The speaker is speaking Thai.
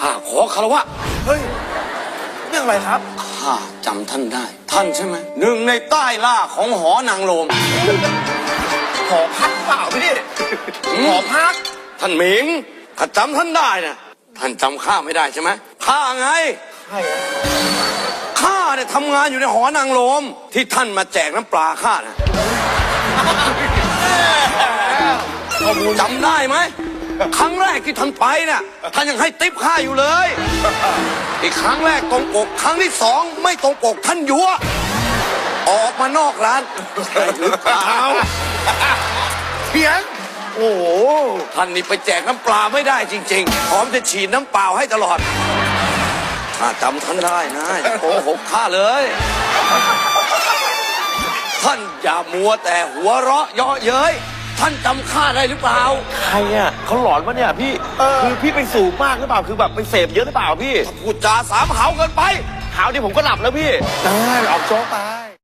ข้าขอคารวะ เฮ้ย เรื่องอะไรครับ ข้าจำท่านได้ ท่านใช่ไหมหนึ่งในใต้ล่าของหอนางโลม หอพักเปล่าพี่นี่หอพัก ท่านหมิงข้าจำท่านได้นะท่านจำข้าไม่ได้ใช่ไหมข้าไงใช่ครับข้าเนี่ยทำงานอยู่ในหอนางโลม ที่ท่านมาแจกน้ำปลาข้านะจำได้ไหม ครั้งแรกที่ท่านไปเนี่ยท่านยังให้ติ๊บข้าอยู่เลย อีกครั้งแรกตรงปก ครั้งที่สองไม่ตรงปกท่านยัวออกมานอกร้านใช่หรือเปล่าเถียงโอ้โหท่านนี่ไปแจกน้ำปลาไม่ได้จริงๆพร้อมจะฉีดน้ำเปล่าให้ตลอดข้าจำท่านได้นะอย่าโกหกข้าเลย ท่านอย่ามัวแต่หัวเราะเยาะเย้ย ท่านจำข้าได้หรือเปล่า ใครอะเขาหลอนวะเนี่ยพี่คือพี่ไปสูบมากหรือเปล่าคือแบบไปเสพเยอะหรือเปล่าพี่พูดจาสามเหาเกินไป หาวนี่ผมก็หลับแล้วพี่ ได้ออกโจ๊กไป